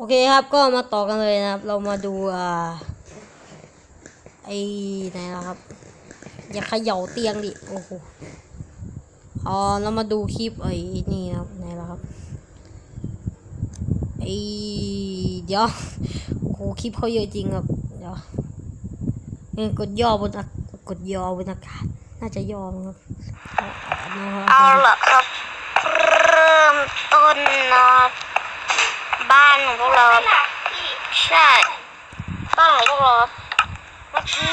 โอเคครับก็มาต่อกันเลยนะครับ เรามาดูอ่าไอ้ไหนนะครับ อย่าเขย่าเตียงดิโอ้โหอ๋อเรามาดูคลิปไอ้นี่นะครับไหนล้วครับไอ้เดี๋ยวโอ้โหคลิปเขาเยอะจริงครับเดี๋ยวเอ้ยกดย่อบนอากกดย่อบนอากาศน่าจะย่อมั้งครับเอาละครับ เริ่มต้นนะบ้านของพวกเราใช่ บ้านของพวกเราเมื่อกี้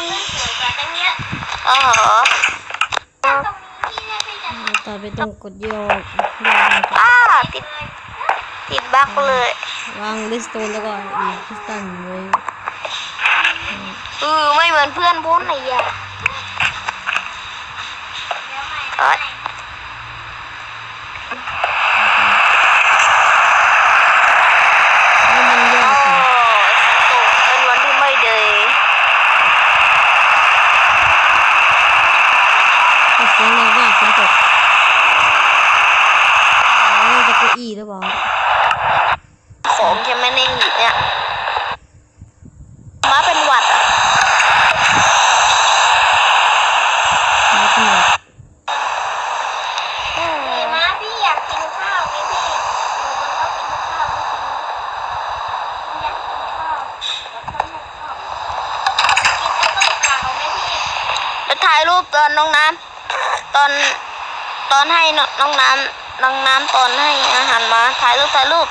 เออต่อไปต้องกดย่อย่อนะครับอ้าติดติดบั๊กเลยวางเลสโตนแล้วก็อีกพิสตันไว้เออไม่เหมือนเพื่อนพ้นไหนอะเอ้ย ให้มันย่อ โอ้ ก่อน เป็นวันที่ไม่เดย ให้เสียงดังมากฝนตกอ๋อจะเก้าอี้หรือเปล่า ของจะไม่ได้หยิบเนี่ยมาเป็นหวัดอะมาขนาดมาพี่อยากกินข้าวไหมพี่หนูก็ต้องกินข้าวไม่กินอยากกินข้าวแล้วก็ไม่ข้าวกินแอปเปิ้ลขาวไหมพี่แล้วถ่ายรูปตอนน้องน้ำตอนตอนให้น้องน้ำน้องน้ำตอนให้อาหารมาถ่ายรูปถ่ายรูป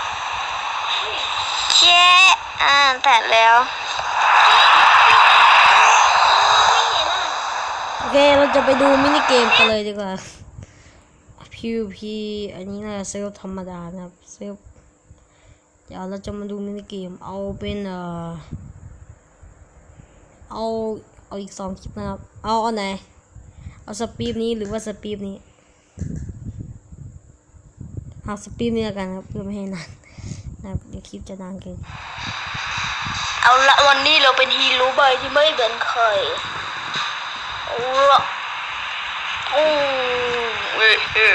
อ่าแต่แล้ว โอเค เราจะไปดูมินิเกมกันเลยดีกว่า PVP อันนี้นะเซิร์ฟธรรมดานะครับ เซิร์ฟเดี๋ยวเราจะมาดูมินิเกม เอาเป็นเอ่อ เอา เอาอีกสองคลิปนะครับ เอาเอาไหน เอาสปีดนี้หรือว่าสปีดนี้เอาสปีดนี้แล้วกันครับเพื่อไม่ให้นานนะครับเดี๋ยวคลิปจะนานเกิน เอาละวันนี้เราเป็นฮีโร่ใบที่ไม่เป็นใครเอาละโอ้เอ้ยเอ้ย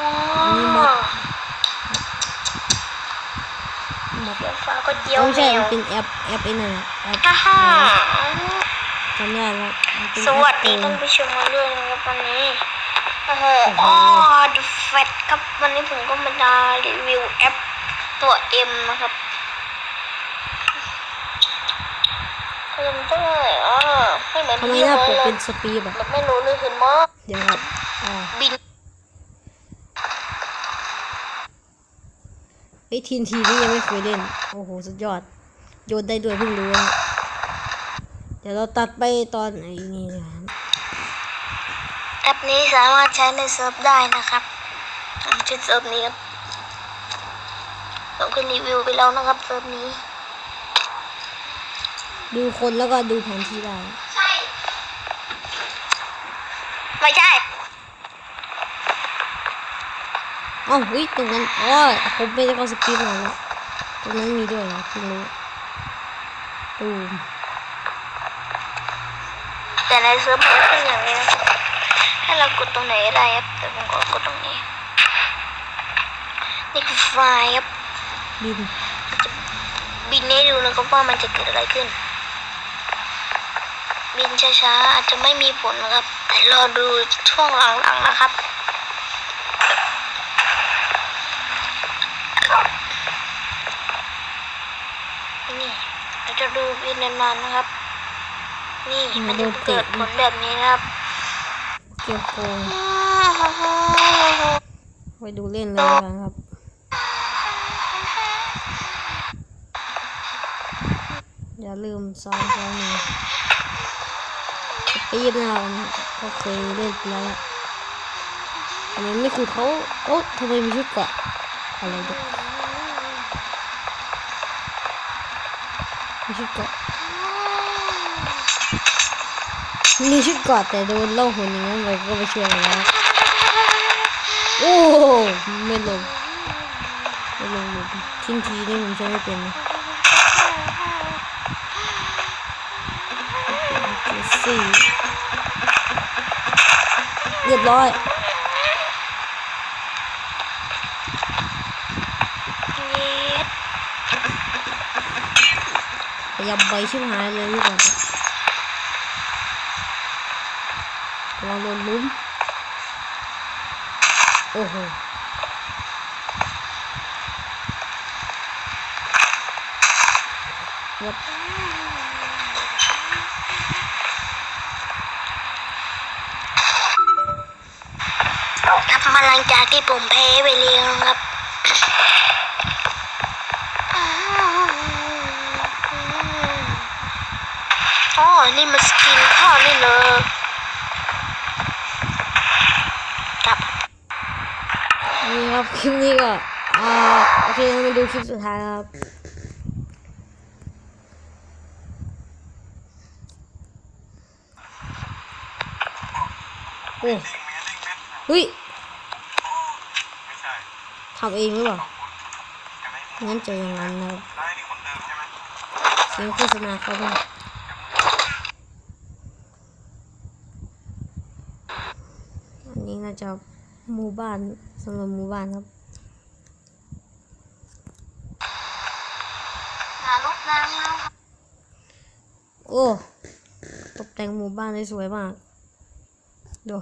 ว้าวเดี๋ยวฟ้าก็เจียวไม่แมใช่วมันเป็นแอปแอปไอ้นั่นอะแอปฮ่าฮ่าจำได้แล้วมันเป็นสวัสดีแอปท่านผู้ชมมาด้วยนะครับวันนี้โอ้โหอ๋อ The Fat ครับวันนี้ผมก็มารีวิวแอปตัว M นะครับเอ็มเต้ยอ่าไม่เหมือน ทำไมพี่หน้าเลปกยเป็นสปีดอะแบบไม่รู้เลยเห็นมั้ยเดี๋ยวครับอ่าบินไอ้ทีนทีนี่ยังไม่เคยเล่น โอ้โห สุดยอด โยนได้ด้วยเพิ่งรู้นะเดี๋ยวเราตัดไปตอนไอ้นี่นะครับแอปนี้สามารถใช้ในเซิร์ฟได้นะครับผมใช้เซิร์ฟนี้ครับผมเคยรีวิวไปแล้วนะครับเซิร์ฟนี้ ดูคนแล้วก็ดูแผนที่ได้ ไม่ใช่เอ้าเฮ้ยตรงนั้นอ๋อผมไม่ได้เข้าสปีดมาแล้วตรงนั้นมีด้วยเหรอเพิ่งรู้ตูมแต่ในเซิร์ฟมันก็เป็นอย่างนี้นะให้เรากดตรงไหนก็ได้ครับแต่ผมก็กดตรงนี้นี่คือไฟล์ครับบิน บินให้ดูนะครับว่ามันจะเกิดอะไรขึ้น บินช้าๆอาจจะไม่มีผลนะครับ แต่รอดูช่วงหลังๆนะครับ นี่เราจะดูบินนานๆนะครับ นี่มันจะเกิดผลแบบนี้นะครับ เกี่ยวโกงไปดูเล่นเลยครับอย่าลืมซองซองนึ่ งสปีดนะครับก็เคยเล่นแล้วล่ะทำไมไม่ขุดเขาโอ๊ะทำไมมีชุดเกาะอะไรเด็กมีชุดเกาะมีชุดเกาะแต่โดนเล่าหุ่นอย่างนั้นไปก็ไปช่วยแล้วโอ้ไม่ลงไม่ลงเลยทิ้งทีนี่ผมใช้ไม่เป็นนะเจ็ด สี่เรียบร้อยเย็ดยับใบชิบหายเลยนี่ก่อนระวังโดนลุ้มโอ้โหยับครับมา หลังจากที่ผมแพ้ไปเลี้ยงครับอ๋อนี่มันสกินข้าวนี่เนอะครับนี่ครับคลิปนี้ก็อ่าโอเคเรามาดูคลิปสุดท้ายครับโอ้เฮ้ย ทำเองหรือเปล่างั้นจะอย่างนั้นนะครับเสียงโฆษณาเขาด้วยอันนี้น่าจะหมู่บ้านสำหรับหมู่บ้านครับหาลูกน้ำแล้วโอ้ ตกแต่งหมู่บ้านได้สวยมาก ดู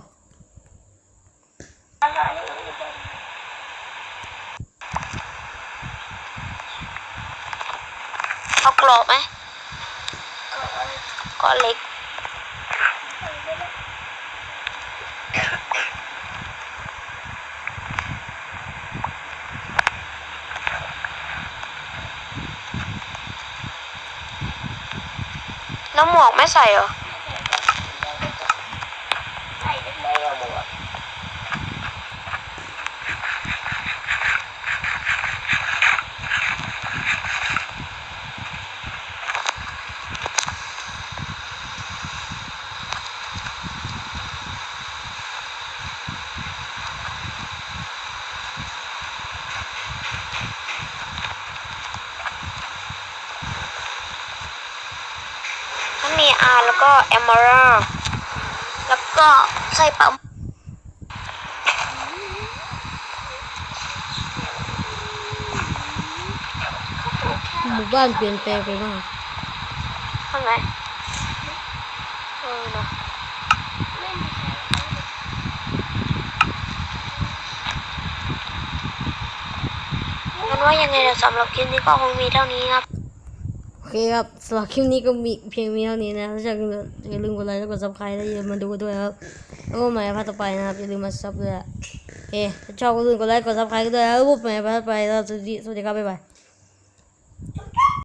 เอากรอบไหมก็เล็กแล้วหมวกไม่ใส่เหรอ ใส่ได้เลยอะหมวก ถ้ามี R แล้วก็ Emerald แล้วก็ใส่ปั๊มหมู่บ้านเปลี่ยนแปลงไปมากข้างในเออเนาะงั้นว่ายังไงเดี๋ยวสำหรับคลิปนี้ก็คงมีเท่านี้ครับโอ เคครับสำหรับคลิปนี้ก็มีเพียงมีเท่านี้นะถ้าชอบอย่าลืมกดไลค์และกดซับสไครต์แล้วอย่าลืมมาดูด้วยครับแล้วก็ใหม่พาร์ทต่อไปนะครับอย่าลืมมาซับด้วยโอเคถ้าชอบก็ลืมกดไลค์กดซับสไครต์ด้วยแล้วพบใหม่พาร์ทต่อไปแล้วสวัสดีสวัสดีครับบ๊ายบาย